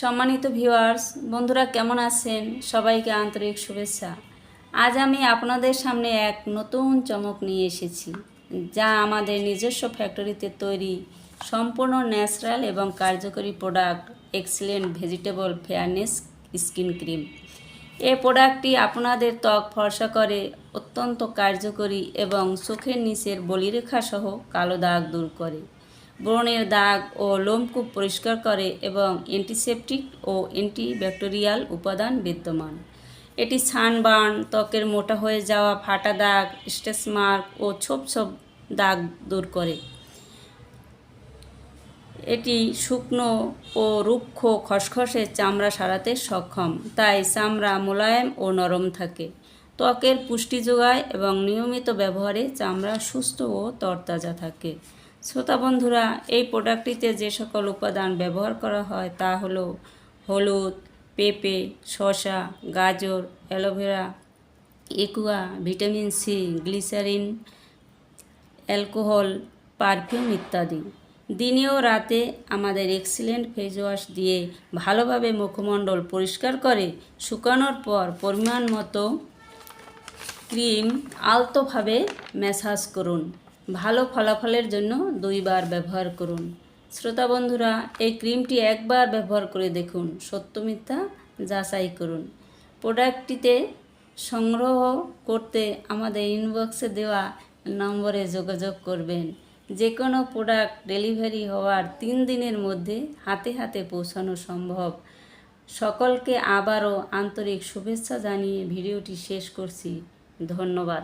সম্মানিত ভিউয়ার্স, বন্ধুরা কেমন আছেন? সবাইকে আন্তরিক শুভেচ্ছা। আজ আমি আপনাদের সামনে এক নতুন চমক নিয়ে এসেছি, যা আমাদের নিজস্ব ফ্যাক্টরিতে তৈরি সম্পূর্ণ ন্যাচারাল এবং কার্যকরী product excellent vegetable fairness skin cream. এই প্রোডাক্টটি আপনাদের ত্বক ফর্সা করে, অত্যন্ত কার্যকরী এবং চোখের নিচের বলিরেখা সহ কালো দাগ দূর করে। ব্রণের দাগ ও লোমকূপ পরিষ্কার করে এবং অ্যান্টিসেপটিক ও অ্যান্টিব্যাকটেরিয়াল উপাদান বিদ্যমান। এটি সানবার্ন ত্বকের মোটা হয়ে যাওয়া, ফাটা দাগ স্টেচ মার্ক ও ছোপ ছোপ দাগ দূর করে। এটি শুকনো ও রুক্ষ খসখসে চামড়া সারাতে সক্ষম, তাই চামড়া মোলায়েম ও নরম থাকে। ত্বকের পুষ্টি যোগায় এবং নিয়মিত ব্যবহারে চামড়া সুস্থ ও তরতাজা থাকে। শ্রোতা বন্ধুরা, এই প্রোডাক্টটিতে যে সকল উপাদান ব্যবহার করা হয় তা হলো হলুদ, পেঁপে, শসা, গাজর, aloe vera, aqua, vitamin C, glycerin, alcohol, perfume ইত্যাদি। দিনে ও রাতে আমাদের এক্সিলেন্ট ফেস ওয়াশ দিয়ে ভালোভাবে মুখমণ্ডল পরিষ্কার করে শুকানোর পর পরিমাণ মতো ক্রিম আলতোভাবে ম্যাসাজ করুন। ভালো ফলাফলের জন্য দুইবার ব্যবহার করুন। শ্রোতা বন্ধুরা, এই ক্রিমটি একবার ব্যবহার করে দেখুন। সত্য মিথ্যা যাচাই করুন। প্রোডাক্টটিতে সংগ্রহ করতে আমাদের ইনবক্সে দেওয়া নম্বরে যোগাযোগ করবেন। যে কোনো প্রোডাক্ট ডেলিভারি হওয়ার তিন দিনের মধ্যে হাতে হাতে পৌঁছানো সম্ভব। সকলকে আবারও আন্তরিক শুভেচ্ছা জানিয়ে ভিডিওটি শেষ করছি। ধন্যবাদ।